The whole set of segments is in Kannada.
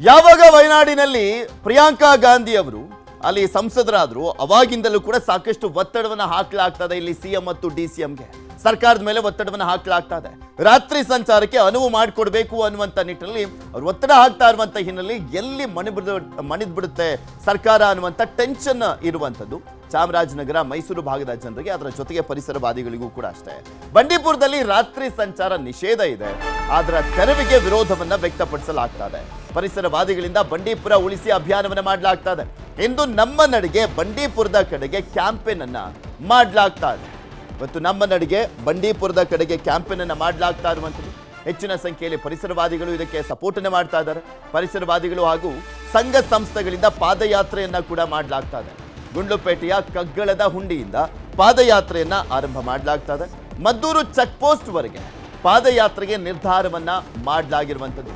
ಯಾವಾಗ ವಯನಾಡಿನಲ್ಲಿ ಪ್ರಿಯಾಂಕಾ ಗಾಂಧಿ ಅವರು ಅಲ್ಲಿ ಸಂಸದರಾದ್ರು, ಅವಾಗಿಂದಲೂ ಕೂಡ ಸಾಕಷ್ಟು ಒತ್ತಡವನ್ನು ಹಾಕಲಾಗ್ತದೆ ಇಲ್ಲಿ ಸಿಎಂ ಮತ್ತು ಡಿ ಗೆ ಸರ್ಕಾರದ ಮೇಲೆ ಒತ್ತಡವನ್ನು ಹಾಕಲಾಗ್ತಾ ಇದೆ ರಾತ್ರಿ ಸಂಚಾರಕ್ಕೆ ಅನುವು ಮಾಡಿಕೊಡ್ಬೇಕು ಅನ್ನುವಂಥ ನಿಟ್ಟಿನಲ್ಲಿ ಅವ್ರು ಒತ್ತಡ ಹಾಕ್ತಾ ಇರುವಂಥ ಹಿನ್ನೆಲೆ ಎಲ್ಲಿ ಮಣಿ ಬಿಡ ಮಣಿದ್ ಬಿಡುತ್ತೆ ಸರ್ಕಾರ ಅನ್ನುವಂಥ ಟೆನ್ಷನ್ ಇರುವಂಥದ್ದು. ಚಾಮರಾಜನಗರ, ಮೈಸೂರು ಭಾಗದ ಜನರಿಗೆ ಅದರ ಜೊತೆಗೆ ಪರಿಸರವಾದಿಗಳಿಗೂ ಕೂಡ ಅಷ್ಟೇ. ಬಂಡೀಪುರದಲ್ಲಿ ರಾತ್ರಿ ಸಂಚಾರ ನಿಷೇಧ ಇದೆ. ಅದರ ತೆರವಿಗೆ ವಿರೋಧವನ್ನ ವ್ಯಕ್ತಪಡಿಸಲಾಗ್ತಾ ಇದೆ ಪರಿಸರವಾದಿಗಳಿಂದ ಬಂಡೀಪುರ ಉಳಿಸಿ ಅಭಿಯಾನವನ್ನ ಮಾಡಲಾಗ್ತಾ ಇದೆ ಇಂದು ನಮ್ಮ ನಡಿಗೆ ಬಂಡೀಪುರದ ಕಡೆಗೆ ಕ್ಯಾಂಪೇನ್ ಅನ್ನ ಮಾಡಲಾಗ್ತಾ ಇದೆ ಮತ್ತು ನಮ್ಮ ನಡಿಗೆ ಬಂಡೀಪುರದ ಕಡೆಗೆ ಕ್ಯಾಂಪೇನ್ ಅನ್ನ ಮಾಡಲಾಗ್ತಾ ಇರುವಂಥದ್ದು. ಹೆಚ್ಚಿನ ಸಂಖ್ಯೆಯಲ್ಲಿ ಪರಿಸರವಾದಿಗಳು ಇದಕ್ಕೆ ಸಪೋರ್ಟ್ ಅನ್ನ ಮಾಡ್ತಾ ಇದ್ದಾರೆ. ಪರಿಸರವಾದಿಗಳು ಹಾಗೂ ಸಂಘ ಸಂಸ್ಥೆಗಳಿಂದ ಪಾದಯಾತ್ರೆಯನ್ನ ಕೂಡ ಮಾಡಲಾಗ್ತಾ ಇದೆ ಗುಂಡ್ಲುಪೇಟೆಯ ಕಗ್ಗಳದ ಹುಂಡಿಯಿಂದ ಪಾದಯಾತ್ರೆಯನ್ನ ಆರಂಭ ಮಾಡಲಾಗ್ತಾ ಮದ್ದೂರು ಚೆಕ್ ಪೋಸ್ಟ್ ವರೆಗೆ ಪಾದಯಾತ್ರೆಗೆ ನಿರ್ಧಾರವನ್ನ ಮಾಡಲಾಗಿರುವಂಥದ್ದು.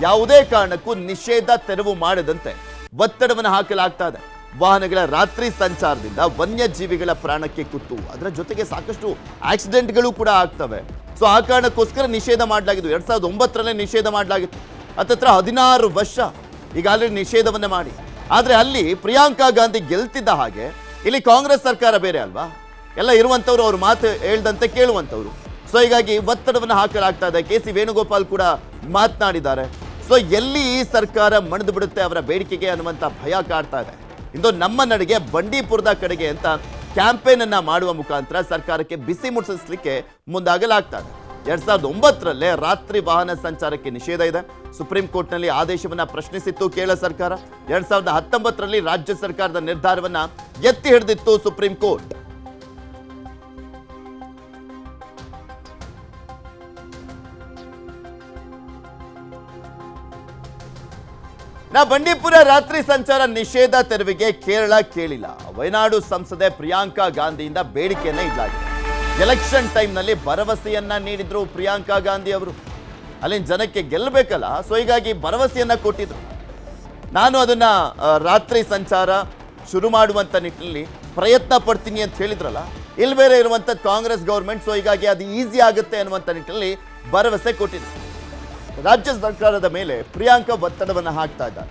ಯಾವುದೇ ಕಾರಣಕ್ಕೂ ನಿಷೇಧ ತೆರವು ಮಾಡದಂತೆ ಒತ್ತಡವನ್ನು ಹಾಕಲಾಗ್ತಾ ವಾಹನಗಳ ರಾತ್ರಿ ಸಂಚಾರದಿಂದ ವನ್ಯಜೀವಿಗಳ ಪ್ರಾಣಕ್ಕೆ ಕುತ್ತು. ಅದರ ಜೊತೆಗೆ ಸಾಕಷ್ಟು ಆಕ್ಸಿಡೆಂಟ್ಗಳು ಕೂಡ ಆಗ್ತವೆ. ಸೊ, ಆ ಕಾರಣಕ್ಕೋಸ್ಕರ ನಿಷೇಧ ಮಾಡಲಾಗಿದ್ದು. ಎರಡ್ ಸಾವಿರದ ಒಂಬತ್ತರಲ್ಲೇ ನಿಷೇಧ ಮಾಡಲಾಗಿತ್ತು. ಹತ್ತತ್ರ ಹದಿನಾರು ವರ್ಷ ಈಗಾಗಲೇ ನಿಷೇಧವನ್ನು ಮಾಡಿ. ಆದ್ರೆ ಅಲ್ಲಿ ಪ್ರಿಯಾಂಕಾ ಗಾಂಧಿ ಗೆಲ್ತಿದ್ದ ಹಾಗೆ, ಇಲ್ಲಿ ಕಾಂಗ್ರೆಸ್ ಸರ್ಕಾರ ಬೇರೆ ಅಲ್ವಾ? ಎಲ್ಲ ಇರುವಂಥವ್ರು ಅವ್ರ ಮಾತು ಹೇಳ್ದಂತೆ ಕೇಳುವಂಥವ್ರು. ಸೊ ಹೀಗಾಗಿ ಒತ್ತಡವನ್ನು ಹಾಕಲಾಗ್ತಾ ಇದೆ. ಕೆ ಸಿ ವೇಣುಗೋಪಾಲ್ ಕೂಡ ಮಾತನಾಡಿದ್ದಾರೆ. ಸೊ ಎಲ್ಲಿ ಈ ಸರ್ಕಾರ ಮಣಿದು ಬಿಡುತ್ತೆ ಅವರ ಬೇಡಿಕೆಗೆ ಅನ್ನುವಂಥ ಭಯ ಕಾಡ್ತಾ ಇದೆ. ಇಂದು ನಮ್ಮ ನಡಿಗೆ ಬಂಡೀಪುರದ ಕಡೆಗೆ ಅಂತ ಕ್ಯಾಂಪೇನನ್ನು ಮಾಡುವ ಮುಖಾಂತರ ಸರ್ಕಾರಕ್ಕೆ ಬಿಸಿ ಮುಟ್ಟಿಸಲಿಕ್ಕೆ ಮುಂದಾಗಲಾಗ್ತಾ ಇದೆ. ಎರಡ್ ಸಾವಿರದ ಒಂಬತ್ತರಲ್ಲೇ ರಾತ್ರಿ ವಾಹನ ಸಂಚಾರಕ್ಕೆ ನಿಷೇಧ ಇದೆ. ಸುಪ್ರೀಂ ಕೋರ್ಟ್ನಲ್ಲಿ ಆದೇಶವನ್ನ ಪ್ರಶ್ನಿಸಿತ್ತು ಕೇರಳ ಸರ್ಕಾರ. ಎರಡ್ ಸಾವಿರದ ಹತ್ತೊಂಬತ್ತರಲ್ಲಿ ರಾಜ್ಯ ಸರ್ಕಾರದ ನಿರ್ಧಾರವನ್ನ ಎತ್ತಿ ಹಿಡಿದಿತ್ತು ಸುಪ್ರೀಂ ಕೋರ್ಟ್. ನಾ ಬಂಡೀಪುರ ರಾತ್ರಿ ಸಂಚಾರ ನಿಷೇಧ ತೆರವಿಗೆ ಕೇರಳ ಕೇಳಿಲ್ಲ. ವಯನಾಡು ಸಂಸದೆ ಪ್ರಿಯಾಂಕಾ ಗಾಂಧಿಯಿಂದ ಬೇಡಿಕೆಯನ್ನ ಇಡಲಾಗಿದೆ. ಎಲೆಕ್ಷನ್ ಟೈಮ್ನಲ್ಲಿ ಭರವಸೆಯನ್ನ ನೀಡಿದ್ರು ಪ್ರಿಯಾಂಕಾ ಗಾಂಧಿ ಅವರು. ಅಲ್ಲಿನ ಜನಕ್ಕೆ ಗೆಲ್ಲಬೇಕಲ್ಲ, ಸೊ ಹೀಗಾಗಿ ಭರವಸೆಯನ್ನ ಕೊಟ್ಟಿದ್ರು. ನಾನು ಅದನ್ನ ರಾತ್ರಿ ಸಂಚಾರ ಶುರು ಮಾಡುವಂತ ನಿಟ್ಟಿನಲ್ಲಿ ಪ್ರಯತ್ನ ಪಡ್ತೀನಿ ಅಂತ ಹೇಳಿದ್ರಲ್ಲ, ಇಲ್ಲಿ ಬೇರೆ ಇರುವಂತ ಕಾಂಗ್ರೆಸ್ ಗೌರ್ಮೆಂಟ್, ಸೊ ಹೀಗಾಗಿ ಅದು ಈಸಿ ಆಗುತ್ತೆ ಅನ್ನುವಂಥ ನಿಟ್ಟಿನಲ್ಲಿ ಭರವಸೆ ಕೊಟ್ಟಿದ್ರು. ರಾಜ್ಯ ಸರ್ಕಾರದ ಮೇಲೆ ಪ್ರಿಯಾಂಕಾ ಒತ್ತಡವನ್ನು ಹಾಕ್ತಾ ಇದ್ದಾರೆ.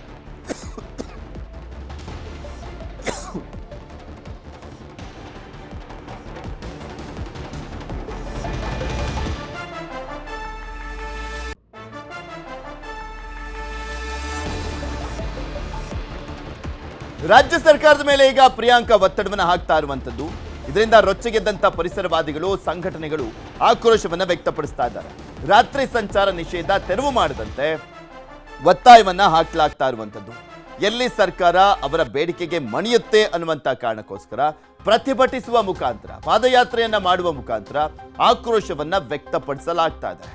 ರಾಜ್ಯ ಸರ್ಕಾರದ ಮೇಲೆ ಈಗ ಪ್ರಿಯಾಂಕಾ ಒತ್ತಡವನ್ನು ಹಾಕ್ತಾ ಇರುವಂತದ್ದು ಇದರಿಂದ ರೊಚ್ಚಿಗೆದ್ದಂಥ ಪರಿಸರವಾದಿಗಳು, ಸಂಘಟನೆಗಳು ಆಕ್ರೋಶವನ್ನು ವ್ಯಕ್ತಪಡಿಸ್ತಾ ಇದ್ದಾರೆ. ರಾತ್ರಿ ಸಂಚಾರ ನಿಷೇಧ ತೆರವು ಮಾಡದಂತೆ ಒತ್ತಾಯವನ್ನ ಹಾಕಲಾಗ್ತಾ ಇರುವಂತದ್ದು ಎಲ್ಲಿ ಸರ್ಕಾರ ಅವರ ಬೇಡಿಕೆಗೆ ಮಣಿಯುತ್ತೆ ಅನ್ನುವಂತ ಕಾರಣಕ್ಕೋಸ್ಕರ ಪ್ರತಿಭಟಿಸುವ ಮುಖಾಂತರ, ಪಾದಯಾತ್ರೆಯನ್ನು ಮಾಡುವ ಮುಖಾಂತರ ಆಕ್ರೋಶವನ್ನ ವ್ಯಕ್ತಪಡಿಸಲಾಗ್ತಾ ಇದೆ.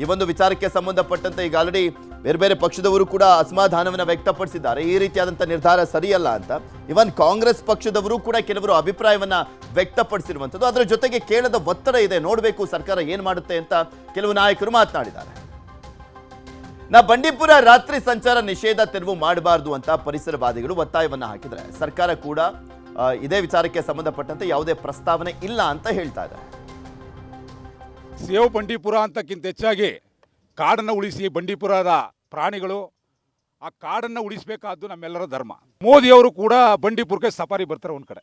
ಈ ಒಂದು ವಿಚಾರಕ್ಕೆ ಸಂಬಂಧಪಟ್ಟಂತೆ ಈಗ ಆಲ್ರೆಡಿ ಬೇರೆ ಬೇರೆ ಪಕ್ಷದವರು ಕೂಡ ಅಸಮಾಧಾನವನ್ನು ವ್ಯಕ್ತಪಡಿಸಿದ್ದಾರೆ. ಈ ರೀತಿಯಾದಂಥ ನಿರ್ಧಾರ ಸರಿಯಲ್ಲ ಅಂತ. ಇವನ್ ಕಾಂಗ್ರೆಸ್ ಪಕ್ಷದವರು ಕೂಡ ಕೆಲವರು ಅಭಿಪ್ರಾಯವನ್ನು ವ್ಯಕ್ತಪಡಿಸಿರುವಂಥದ್ದು. ಅದರ ಜೊತೆಗೆ ಕೇಳದ ಒತ್ತಡ ಇದೆ. ನೋಡಬೇಕು ಸರ್ಕಾರ ಏನ್ ಮಾಡುತ್ತೆ ಅಂತ ಕೆಲವು ನಾಯಕರು ಮಾತನಾಡಿದ್ದಾರೆ. ನಾ ಬಂಡೀಪುರ ರಾತ್ರಿ ಸಂಚಾರ ನಿಷೇಧ ತೆರವು ಮಾಡಬಾರದು ಅಂತ ಪರಿಸರವಾದಿಗಳು ಒತ್ತಾಯವನ್ನು ಹಾಕಿದ್ರೆ ಸರ್ಕಾರ ಕೂಡ ಇದೇ ವಿಚಾರಕ್ಕೆ ಸಂಬಂಧಪಟ್ಟಂತೆ ಯಾವುದೇ ಪ್ರಸ್ತಾವನೆ ಇಲ್ಲ ಅಂತ ಹೇಳ್ತಾ ಇದ್ದಾರೆ. ಸೇವ್ ಬಂಡೀಪುರ ಅಂತಕ್ಕಿಂತ ಹೆಚ್ಚಾಗಿ ಕಾಡನ್ನು ಉಳಿಸಿ ಬಂಡೀಪುರದ ಪ್ರಾಣಿಗಳು, ಆ ಕಾಡನ್ನು ಉಳಿಸಬೇಕಾದ್ದು ನಮ್ಮೆಲ್ಲರ ಧರ್ಮ. ಮೋದಿಯವರು ಕೂಡ ಬಂಡೀಪುರಕ್ಕೆ ಸಫಾರಿ ಬರ್ತಾರೆ ಒಂದು ಕಡೆ.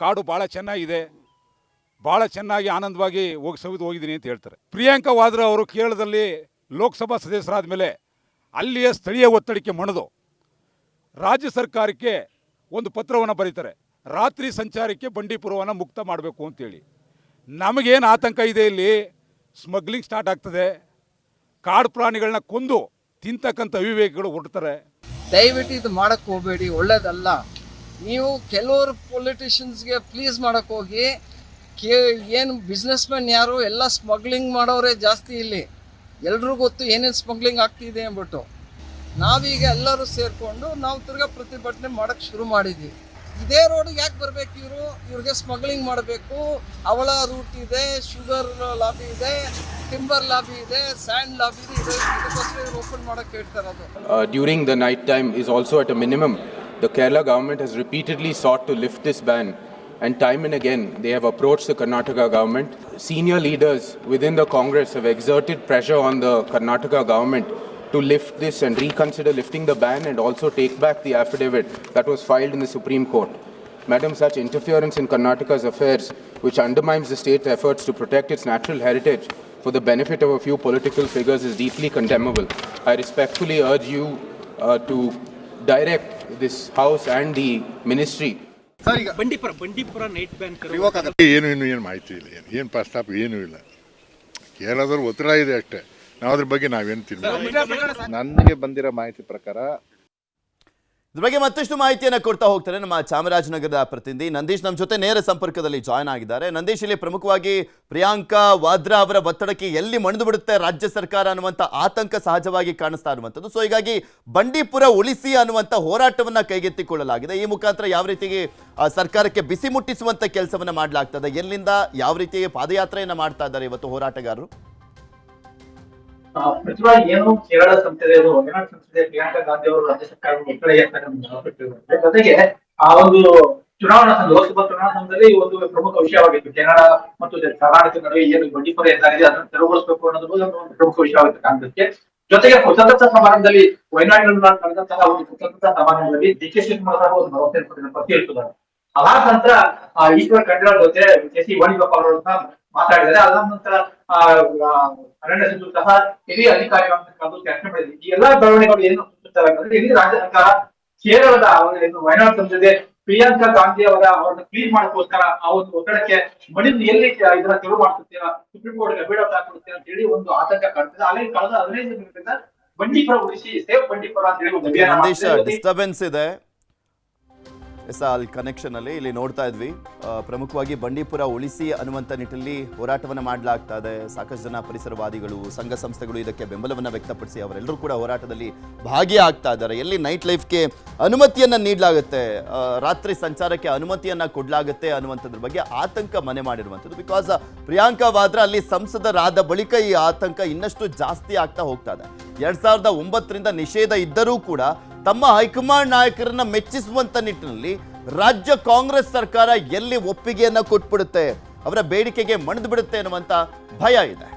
ಕಾಡು ಭಾಳ ಚೆನ್ನಾಗಿದೆ ಭಾಳ ಚೆನ್ನಾಗಿ ಆನಂದವಾಗಿ ಹೋಗಿ ಸವಿದು ಹೋಗಿದ್ದೀನಿ ಅಂತ ಹೇಳ್ತಾರೆ. ಪ್ರಿಯಾಂಕಾ ವಾದ್ರಾ ಅವರು ಕೇರಳದಲ್ಲಿ ಲೋಕಸಭಾ ಸದಸ್ಯರಾದ ಮೇಲೆ ಅಲ್ಲಿಯ ಸ್ಥಳೀಯ ಒತ್ತಡಕ್ಕೆ ಮಣಿದು. ರಾಜ್ಯ ಸರ್ಕಾರಕ್ಕೆ ಒಂದು ಪತ್ರವನ್ನು ಬರೀತಾರೆ, ರಾತ್ರಿ ಸಂಚಾರಕ್ಕೆ ಬಂಡೀಪುರವನ್ನು ಮುಕ್ತ ಮಾಡಬೇಕು ಅಂತೇಳಿ. ನಮಗೇನು ಆತಂಕ ಇದೆ ಇಲ್ಲಿ? ಸ್ಮಗ್ಲಿಂಗ್ ಸ್ಟಾರ್ಟ್ ಆಗ್ತದೆ. ಕಾಡು ಪ್ರಾಣಿಗಳನ್ನ ಕೊಂದು ತಿಂತಕ್ಕಂಥ ಅವಿವೇಕಿಗಳು ಹೊರಡ್ತಾರೆ ದಯವಿಟ್ಟು ಇದು ಮಾಡಕ್ಕೆ ಹೋಗಬೇಡಿ, ಒಳ್ಳೇದಲ್ಲ. ನೀವು ಕೆಲವರು ಪೊಲಿಟಿಷಿಯನ್ಸ್ಗೆ ಪ್ಲೀಸ್ ಮಾಡಕ್ಕೆ ಹೋಗಿ, ಕೇ, ಏನು ಬಿಸ್ನೆಸ್ ಮ್ಯಾನ್ ಯಾರು, ಎಲ್ಲ ಸ್ಮಗ್ಲಿಂಗ್ ಮಾಡೋರೇ ಜಾಸ್ತಿ ಇಲ್ಲಿ. ಎಲ್ರಿಗೂ ಗೊತ್ತು ಏನೇನು ಸ್ಮಗ್ಲಿಂಗ್ ಆಗ್ತಿದೆ ಅಂದ್ಬಿಟ್ಟು. ನಾವೀಗ ಎಲ್ಲರೂ ಸೇರಿಕೊಂಡು ನಾವು ತಿರ್ಗಾ ಪ್ರತಿಭಟನೆ ಮಾಡೋಕ್ಕೆ ಶುರು ಮಾಡಿದ್ವಿ. ಇದೇ ರೋಡಿಗೆ ಯಾಕೆ ಬರಬೇಕು ಇವರು ಇವ್ರಿಗೆ ಸ್ಮಗ್ಲಿಂಗ್ ಮಾಡಬೇಕು ಅವಳ ರೂಟ್ ಇದೆ ಶುಗರ್ ಲಾಬಿ ಇದೆ ಟಿಂಬರ್ ಲಾಬಿ ಇದೆ ಸ್ಯಾಂಡ್ ಲಾಬಿ ಇದೆ ಇದು- ಇದಕ್ಕೋಸ್ಕರ ಓಪನ್ ಮಾಡೋಕ್ಕೆ ಹೇಳ್ತಾ ಇರೋದು during the night time is also at minimum a Kerala The has repeatedly has to lift this ban, and time and again they have approached the Karnataka government. Senior leaders within the Congress have exerted pressure on the Karnataka government to lift this and reconsider lifting the ban and also take back the affidavit that was filed in the Supreme Court. Madam, such interference in Karnataka's affairs, which undermines the state's efforts to protect its natural heritage for the benefit of a few political figures, is deeply condemnable. I respectfully urge you uh, to direct this House and the Ministry Bandipur Bandipur night ban ಏನು ಇನ್ನು ಏನು ಮಾಹಿತಿ ಇಲ್ಲ ಏನು ಏನು ಪ್ರಸ್ತಾಪ ಏನೂ ಇಲ್ಲ ಕೇರಳದವ್ರು ಒತ್ತಡ ಇದೆ ಅಷ್ಟೇ ನಾವು ಅದ್ರ ಬಗ್ಗೆ ನಾವೇನು ನನಗೆ ಬಂದಿರೋ ಮಾಹಿತಿ ಪ್ರಕಾರ ಇದ್ರ ಬಗ್ಗೆ ಮತ್ತಷ್ಟು ಮಾಹಿತಿಯನ್ನು ಕೊಡ್ತಾ ಹೋಗ್ತಾರೆ ನಮ್ಮ ಚಾಮರಾಜನಗರದ ಪ್ರತಿನಿಧಿ. ನಂದೀಶ್ ನಮ್ಮ ಜೊತೆ ನೇರ ಸಂಪರ್ಕದಲ್ಲಿ ಜಾಯ್ನ್ ಆಗಿದ್ದಾರೆ. ನಂದೀಶ್ ಇಲ್ಲಿ ಪ್ರಮುಖವಾಗಿ ಪ್ರಿಯಾಂಕಾ ವಾದ್ರಾ ಅವರ ಒತ್ತಡಕ್ಕೆ ಎಲ್ಲಿ ಮಣಿದು ಬಿಡುತ್ತೆ ರಾಜ್ಯ ಸರ್ಕಾರ ಅನ್ನುವಂಥ ಆತಂಕ ಸಹಜವಾಗಿ ಕಾಣಿಸ್ತಾ ಇರುವಂಥದ್ದು. ಸೊ ಹೀಗಾಗಿ ಬಂಡೀಪುರ ಉಳಿಸಿ ಅನ್ನುವಂಥ ಹೋರಾಟವನ್ನ ಕೈಗೆತ್ತಿಕೊಳ್ಳಲಾಗಿದೆ. ಈ ಮುಖಾಂತರ ಯಾವ ರೀತಿಗೆ ಸರ್ಕಾರಕ್ಕೆ ಬಿಸಿ ಮುಟ್ಟಿಸುವಂತ ಕೆಲಸವನ್ನು ಮಾಡಲಾಗ್ತದೆ? ಎಲ್ಲಿಂದ ಯಾವ ರೀತಿಗೆ ಪಾದಯಾತ್ರೆಯನ್ನ ಮಾಡ್ತಾ ಇದ್ದಾರೆ ಇವತ್ತು ಹೋರಾಟಗಾರರು? ಮುಖ್ಯವಾಗಿ ಏನು ಕೇರಳ ಸಂಸದೆ ಅದು ವಯನಾಡ್ ಸಂಸದೆ ಪ್ರಿಯಾಂಕಾ ಗಾಂಧಿ ಅವರು ರಾಜ್ಯ ಸರ್ಕಾರ ಒತ್ತಡ ಜೊತೆಗೆ ಆ ಒಂದು ಚುನಾವಣಾ ಸಂಘ, ಲೋಕಸಭಾ ಚುನಾವಣಾ ಸಂಘದಲ್ಲಿ ಒಂದು ಪ್ರಮುಖ ವಿಷಯವಾಗಿತ್ತು. ಕೇರಳ ಮತ್ತು ಕರ್ನಾಟಕ ನಡುವೆ ಏನು ಬಂಡೀಪುರ ಎಂದಾಗಿದೆ ಅದನ್ನು ತೆರವುಗೊಳಿಸಬೇಕು ಅನ್ನೋದು ಒಂದು ಪ್ರಮುಖ ವಿಷಯವಾಗಿತ್ತು ಕಾಂಗ್ರೆಸ್ಗೆ. ಜೊತೆಗೆ ಸ್ವತಂತ್ರ ಸಮಾರಂಭದಲ್ಲಿ ವಯನಾಡಿನಲ್ಲಿ ನಡೆದಂತಹ ಒಂದು ಸ್ವತಂತ್ರ ಸಮಾರಂಭದಲ್ಲಿ ಡಿ ಕೆ ಶಿವಕುಮಾರ್ ಸಹ ಒಂದು ಭರವಸೆ ಇರ್ತದ್ದಾರೆ ಅದಾದ ನಂತರ ಈಶ್ವರ್ ಖಂಡ್ರೆ ಜೊತೆ ಕೆ ಸಿ ವೇಣುಗೋಪಾಲ್ ಅವರು ಸಹ ಮಾತಾಡಿದ್ದಾರೆ. ಅದಾದ ನಂತರ ಅರಣ್ಯ ಸಚಿವರು ಸಹ ಹಿರಿಯ ಅಧಿಕಾರಿಗಳನ್ನು ಕರೆದು ಚರ್ಚೆ ಮಾಡಿದ್ರು ಈ ಎಲ್ಲಾ ಬೆಳವಣಿಗೆಗಳು ಏನು ಸೂಚಿಸ್ತವೆ ಅಂತಂದ್ರೆ ಇಲ್ಲಿ ರಾಜ್ಯ ಸರ್ಕಾರ ಕೇರಳದ ಅವರ ಏನು ವಯನಾಡ್ ಸಂಸದೆ ಪ್ರಿಯಾಂಕಾ ಗಾಂಧಿ ಅವರ ಅವರನ್ನ ಕ್ಲೀನ್ ಮಾಡೋಕ್ಕೋಸ್ಕರ ಆ ಒಂದು ಒತ್ತಡಕ್ಕೆ ಮಣಿದು ಎಲ್ಲಿ ಇದನ್ನ ತೆರವು ಮಾಡ್ತೀರಾ ಸುಪ್ರೀಂ ಕೋರ್ಟ್ ಅಭಿಡಾಪ್ ಹಾಕೊಡ್ತೀರಾ ಅಂತ ಹೇಳಿ ಒಂದು ಆತಂಕ ಕಾಣ್ತದೆ. ಅಲ್ಲಿ ಕಳೆದ ಹದಿನೈದು ದಿನಗಳಿಂದ ಬಂಡೀಪುರ ಉಳಿಸಿ ಸೇಫ್ ಬಂಡೀಪುರ ಅಂತ ಹೇಳಿ ಒಂದು ಅಭಿಯಾನ ಡಿಸ್ಟರ್ಬೆನ್ಸ್ ಇದೆ. ಎಸ್ ಅಲ್ಲಿ ಕನೆಕ್ಷನಲ್ಲಿ ಇಲ್ಲಿ ನೋಡ್ತಾ ಇದ್ವಿ. ಪ್ರಮುಖವಾಗಿ ಬಂಡೀಪುರ ಉಳಿಸಿ ಅನ್ನುವಂಥ ನಿಟ್ಟಲ್ಲಿ ಹೋರಾಟವನ್ನು ಮಾಡಲಾಗ್ತಾ ಇದೆ. ಸಾಕಷ್ಟು ಜನ ಪರಿಸರವಾದಿಗಳು, ಸಂಘ ಸಂಸ್ಥೆಗಳು ಇದಕ್ಕೆ ಬೆಂಬಲವನ್ನು ವ್ಯಕ್ತಪಡಿಸಿ ಅವರೆಲ್ಲರೂ ಕೂಡ ಹೋರಾಟದಲ್ಲಿ ಭಾಗಿಯಾಗ್ತಾ ಇದ್ದಾರೆ. ಎಲ್ಲಿ ನೈಟ್ ಲೈಫ್ಗೆ ಅನುಮತಿಯನ್ನು ನೀಡಲಾಗುತ್ತೆ ರಾತ್ರಿ ಸಂಚಾರಕ್ಕೆ ಅನುಮತಿಯನ್ನು ಕೊಡಲಾಗುತ್ತೆ ಅನ್ನುವಂಥದ್ರ ಬಗ್ಗೆ ಆತಂಕ ಮನೆ ಮಾಡಿರುವಂಥದ್ದು. ಬಿಕಾಸ್ ಪ್ರಿಯಾಂಕಾ ವಾದ್ರಾ ಅಲ್ಲಿ ಸಂಸದರಾದ ಬಳಿಕ ಈ ಆತಂಕ ಇನ್ನಷ್ಟು ಜಾಸ್ತಿ ಆಗ್ತಾ ಹೋಗ್ತಾ ಇದೆ. ಎರಡು ಸಾವಿರದ ಒಂಬತ್ತರಿಂದ ನಿಷೇಧ ಇದ್ದರೂ ಕೂಡ ತಮ್ಮ ಹೈಕಮಾಂಡ್ ನಾಯಕರನ್ನ ಮೆಚ್ಚಿಸುವಂತ ನಿಟ್ಟಿನಲ್ಲಿ ರಾಜ್ಯ ಕಾಂಗ್ರೆಸ್ ಸರ್ಕಾರ ಎಲ್ಲಿ ಒಪ್ಪಿಗೆಯನ್ನ ಕೊಟ್ಬಿಡುತ್ತೆ, ಅವರ ಬೇಡಿಕೆಗೆ ಮಣಿದು ಬಿಡುತ್ತೆ ಅನ್ನುವಂತ ಭಯ ಇದೆ.